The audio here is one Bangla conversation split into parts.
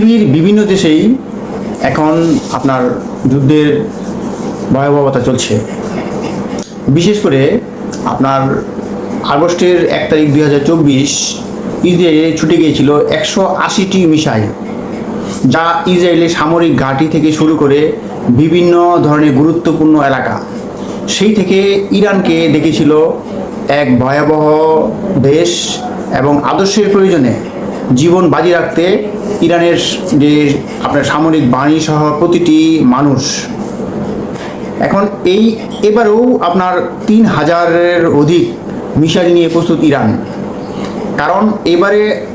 পৃথিবীর বিভিন্ন দেশেই এখন আপনার যুদ্ধের ভয়াবহতা চলছে। বিশেষ করে আপনার আগস্টের এক তারিখ দুই হাজার চব্বিশ, ইসরায়েলে ছুটে গিয়েছিল একশো আশিটি মিসাইল, যা ইসরায়েলের সামরিক ঘাঁটি থেকে শুরু করে বিভিন্ন ধরনের গুরুত্বপূর্ণ এলাকা। সেই থেকে ইরানকে দেখেছিল এক ভয়াবহ দেশ এবং আদর্শের প্রয়োজনে জীবন বাজি রাখতে ইরানের যে আপনার সামরিক বাহিনী সহ প্রতিটি মানুষ। এখন এই এবারেও আপনার তিন হাজারের অধিক মিসাইল নিয়ে প্রস্তুত ইরান। কারণ এবারে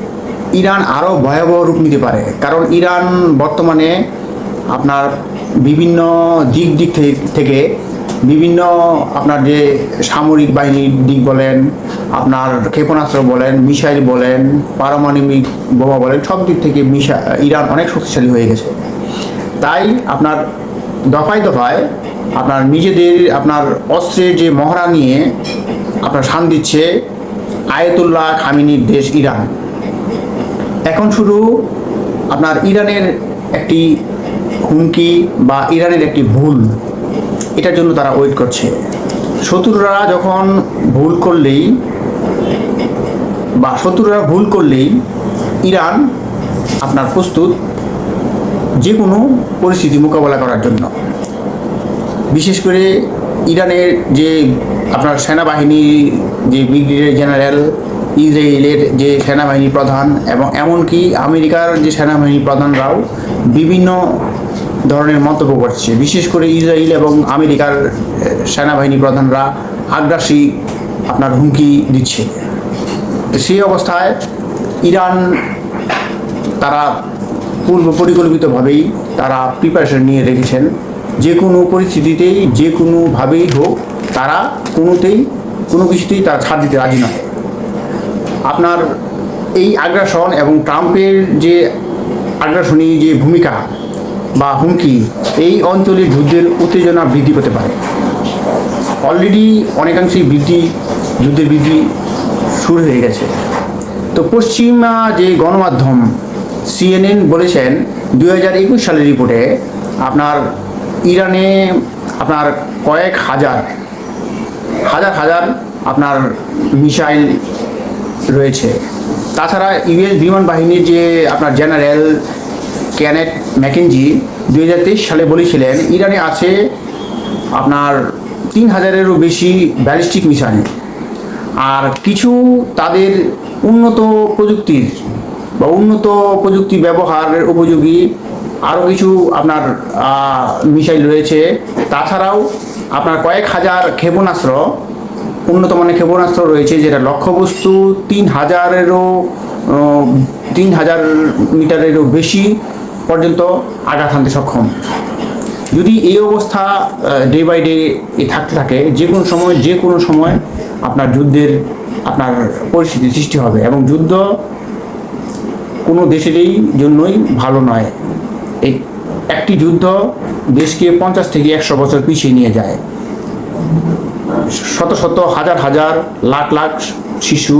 ইরান আরও ভয়াবহ রূপ নিতে পারে। কারণ ইরান বর্তমানে আপনার বিভিন্ন দিক দিক থেকে বিভিন্ন আপনার যে সামরিক বাহিনীর দিক বলেন আপনার ক্ষেপণাস্ত্র বলেন, মিসাইল বলেন, পারমাণবিক বোমা বলেন, সব দিক থেকে মিসা ইরান অনেক শক্তিশালী হয়ে গেছে। তাই আপনার দফায় দফায় আপনার নিজেদের, আপনার অস্ত্রের যে মহড়া নিয়ে আপনার শান দিচ্ছে আয়তুল্লাহ খামিনির দেশ ইরান। এখন শুধু আপনার ইরানের একটি হুমকি বা ইরানের একটি ভুল, এটার জন্য তারা ওয়েট করছে। শত্রুরা যখন ভুল করলেই বা শত্রুরা ভুল করলেই ইরান আপনার প্রস্তুত যে কোনো পরিস্থিতি মোকাবেলা করার জন্য। বিশেষ করে ইরানের যে আপনার সেনাবাহিনী, যে ব্রিগেডিয়ার জেনারেল, ইসরায়েলের যে সেনাবাহিনী প্রধান এবং এমনকি আমেরিকার যে সেনাবাহিনী প্রধানরাও বিভিন্ন ধরনের মন্তব্য করছে। বিশেষ করে ইসরায়েল এবং আমেরিকার সেনাবাহিনী প্রধানরা আগ্রাসী আপনার হুমকি দিচ্ছে। সেই অবস্থায় ইরান তারা পূর্ব পরিকল্পিতভাবেই তারা প্রিপারেশন নিয়ে রেখেছেন। যে কোনো পরিস্থিতিতেই, যে কোনোভাবেই হোক, তারা কোনোতেই, কোনো কিছুতেই তারা ছাড় দিতে রাজি নয়। আপনার এই আগ্রাসন এবং ট্রাম্পের যে আগ্রাসনী যে ভূমিকা বা হুমকি, এই অঞ্চলের যুদ্ধের উত্তেজনা বৃদ্ধি পেতে পারে। অলরেডি অনেকাংশেই বৃদ্ধি যুদ্ধের বৃদ্ধি শুরু হয়ে গেছে। তো পশ্চিমা যে গণমাধ্যম সিএনএন বলেছেন, দুই হাজার একুশ সালের রিপোর্টে আপনার ইরানে আপনার কয়েক হাজার হাজার হাজার আপনার মিসাইল রয়েছে। তাছাড়া ইউএস বিমান বাহিনীর যে আপনার জেনারেল ক্যানেট হাজার তেইশ সালে বলেছিলেন, ইরানে আছে আপনার তিন হাজারেরও বেশি ব্যালিস্টিক মিসাইল। আর কিছু তাদের উন্নত প্রযুক্তির বা উন্নত প্রযুক্তি ব্যবহারের উপযোগী আরও কিছু আপনার মিসাইল রয়েছে। তাছাড়াও আপনার কয়েক হাজার ক্ষেপণাস্ত্র, উন্নত মানের ক্ষেপণাস্ত্র রয়েছে, যেটা লক্ষ্যবস্তু তিন হাজারেরও তিন হাজার মিটারেরও বেশি পর্যন্ত আঘাত হানতে সক্ষম। যদি এই অবস্থা ডে বাই ডে থাকতে থাকে যে কোনো সময় যে কোনো সময় আপনার যুদ্ধের, আপনার পরিস্থিতি সৃষ্টি হবে এবং যুদ্ধ কোনো দেশেরই জন্যই ভালো নয়। এই একটি যুদ্ধ দেশকে পঞ্চাশ থেকে একশো বছর পিছিয়ে নিয়ে যায়। শত শত, হাজার হাজার, লাখ লাখ শিশু,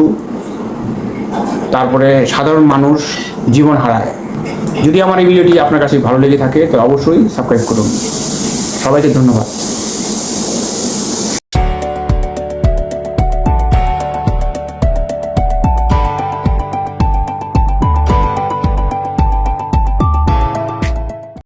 তারপরে সাধারণ মানুষ জীবন হারায়। যদি আমার এই ভিডিওটি আপনার কাছে ভালো লেগে থাকে, তো অবশ্যই সাবস্ক্রাইব করুন। সবাইকে ধন্যবাদ।